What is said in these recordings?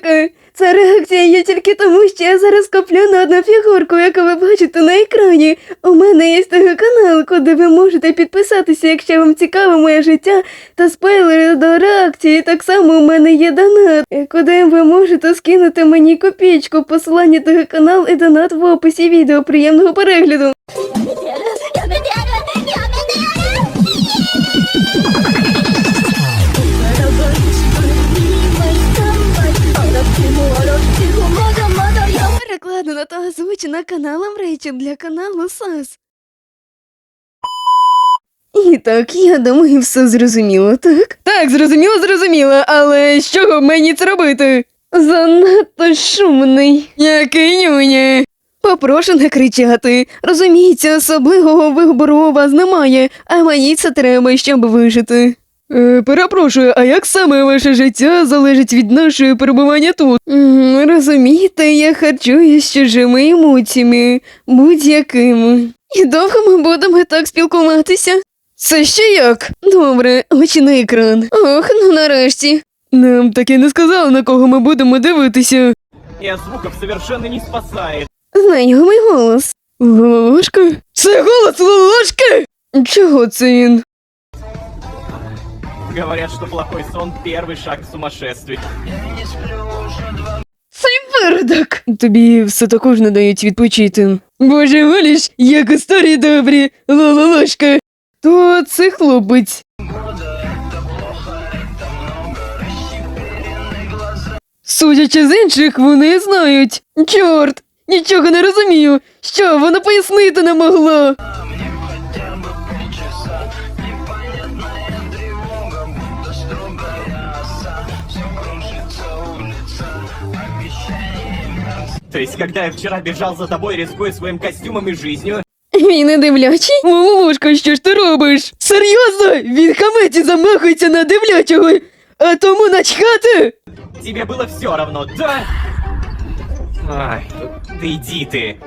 таке? Це реакція є тільки тому, що я зараз коплю на одну фігурку, яку ви бачите на екрані. У мене є канал, куди ви можете підписатися, якщо вам цікаве моє життя та спойлери до реакції. Так само у мене є донат, куди ви можете скинути мені копійку. Посилання того канал і донат в описі відео. Приємного перегляду. Озвучена каналом Рейчел для каналу САС. І так, я думаю, все зрозуміло, так? Так, зрозуміло, зрозуміло, але з чого мені це робити? Занадто шумний. Який нюня. Попрошу не кричати. Розуміється, особливого вибору у вас немає, а мені це треба, щоб вижити. Е, перепрошую, а як саме ваше життя залежить від нашого перебування тут? М, розумієте, я харчуюсь чужими емоціями, будь-якими. І довго ми будемо так спілкуватися? Це ще як? Добре, очі на екран. Ох, ну нарешті. Нам таки не сказали, на кого ми будемо дивитися. И от звуков совершенно не спасает. Знайомий голос. Лолошка? Це голос Лолошки? Чого це він? Говорят, что плохой сон – первый шаг к сумасшествию. Цей виродок! Тобі все також не дають відпочити. Боже воліш, як історії добрі, лололошка. То це хлопець. Судячи з інших, вони знають. Чорт, нічого не розумію. Що вона пояснити не могла. То есть, когда я вчера бежал за тобой, рискуя своим костюмом и жизнью, Він не дивлячий? Лолошка, що ж ти робиш? Серйозно? Він хаметі замахується на дивлячого, а тому начхати? тебе было все равно, да? Ай, да иди ты.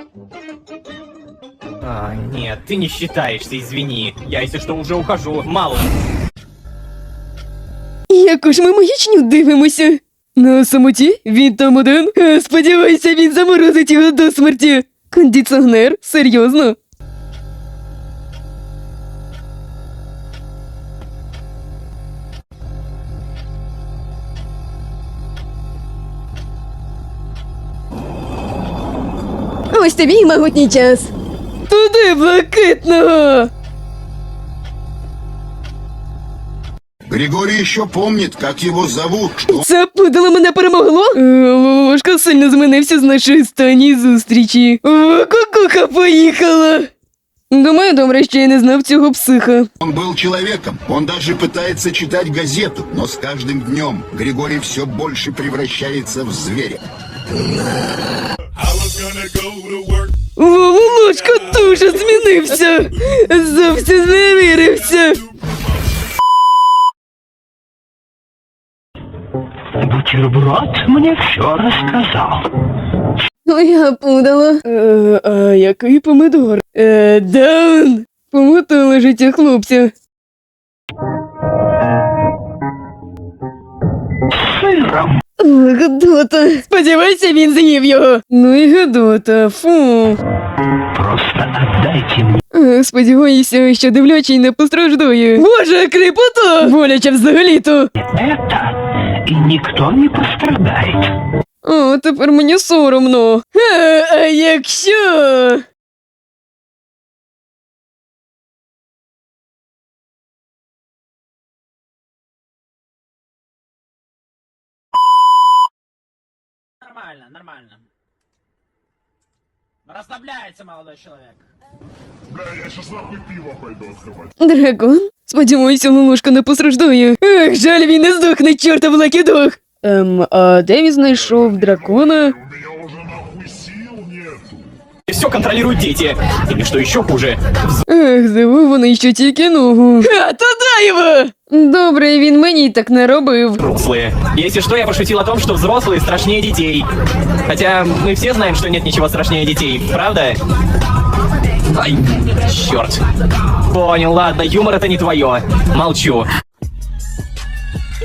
А, нет, ты не считаешься, извини. Я, если что, уже ухожу. Мало. Яку ж ми маячню дивимося? На самоті він там один. Е, Сподіваюся, він заморозить його до смерті. Кондиціонер? Серйозно? Ось тобі й могутній час. Туди блакитного! Григорий еще помнит, как его зовут, что Це пудало мене перемогло? Е, Ложка сильно змінився з нашої останньої зустрічі. О, кукуха поїхала. Думаю, добре, що я не знав цього психа. он был человеком. Он даже пытается читать газету, но с каждым днем Григорий все больше превращается в зверя. I was gonna go to work. Воволочка дуже змінився. Зовсім зневірився. Бутерброд мне все рассказал. Ну, я пудала. Е, а який помидор? Е, даун. Помотали життя хлопця. Сыром. О, Гедота. Сподівайся, він з'їв його. Ну і Гедота, фу. Просто отдайте мне. Е, Сподіваюся, що дивлячий не постраждає. Боже, кріпота! Боляче взагалі-то. это, и никто не пострадает. О, тепер мені соромно. Е, а якщо. Нормально, нормально. Расслабляется молодой человек. Бля, я сейчас нахуй пиво пойду открывать. Дракон? Сподіваюся, Лолушка не постраждає. Ех, жаль, він не здохне, чортов лакідох. Ем, а де він знайшов дракона? У меня уже нахуй сил нету. И все контролируют дети. Или что еще хуже, Ех, здивований, що тільки ногу. Ха, туди його! Добре, він мені так не робив. взрослые. Если что, я пошутил о том, что взрослые страшнее детей. Хотя мы все знаем, что нет ничего страшнее детей, правда? Ай, черт. Понял, ладно, юмор это не твое. Молчу.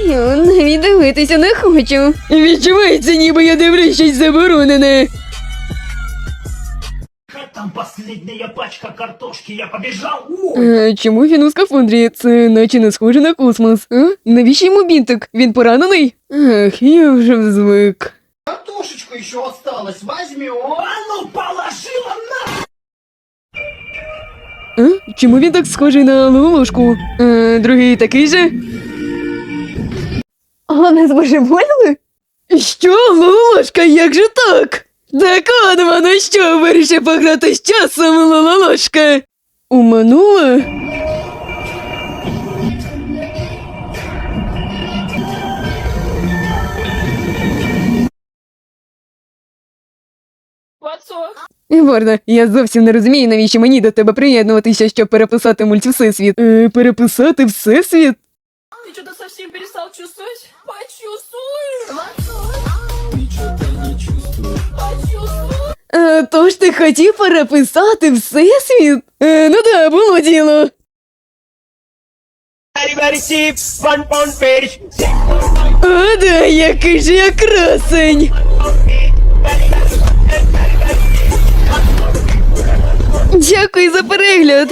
Я навіть дивитися не хочу. Відчувається, ніби я дивлюсь щось заборонене. Там последняя пачка картошки, я побежал. О! Е, чому він у скафандрі? Це наче не схоже на космос. А? Навіщо йому бінтик? Він поранений? Ах, я вже звик. Картошечку еще осталось, возьми. О, а ну положила? Чому він так схожий на лолошку? Е, другий такий же? А не збожеволіли? Що, лолошка, як же так? Так от воно що, вирішив пограти з часом, лолошка? Уманула? Ворда, я зовсім не розумію, навіщо мені до тебе приєднуватися, щоб переписати мультивсесвіт. Е, переписати всесвіт? Ты что-то совсем перестал чувствовать? Почувствуй! Почувствуй! Е, тож ти хотів переписати всесвіт? Е, ну да, було діло. О, да, який же я красень. Дякую за перегляд.